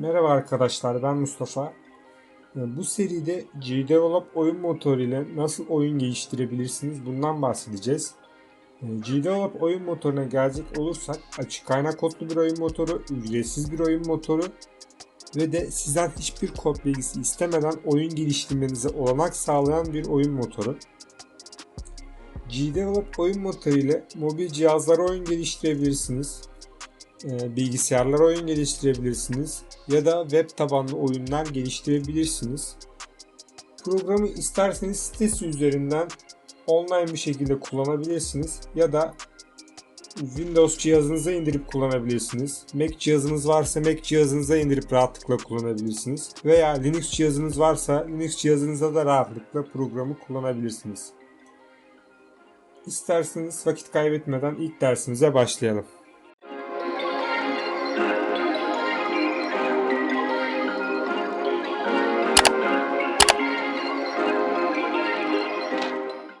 Merhaba arkadaşlar ben Mustafa. Ee, Bu seride GDevelop oyun motoru ile nasıl oyun geliştirebilirsiniz bundan bahsedeceğiz. Ee, GDevelop oyun motoruna gelecek olursak açık kaynak kodlu bir oyun motoru, ücretsiz bir oyun motoru ve de sizden hiçbir kod bilgisi istemeden oyun geliştirmenize olanak sağlayan bir oyun motoru. GDevelop oyun motoru ile mobil cihazlara oyun geliştirebilirsiniz e, bilgisayarlara oyun geliştirebilirsiniz ya da web tabanlı oyunlar geliştirebilirsiniz. Programı isterseniz sitesi üzerinden online bir şekilde kullanabilirsiniz ya da Windows cihazınıza indirip kullanabilirsiniz. Mac cihazınız varsa Mac cihazınıza indirip rahatlıkla kullanabilirsiniz. Veya Linux cihazınız varsa Linux cihazınıza da rahatlıkla programı kullanabilirsiniz. İsterseniz vakit kaybetmeden ilk dersimize başlayalım.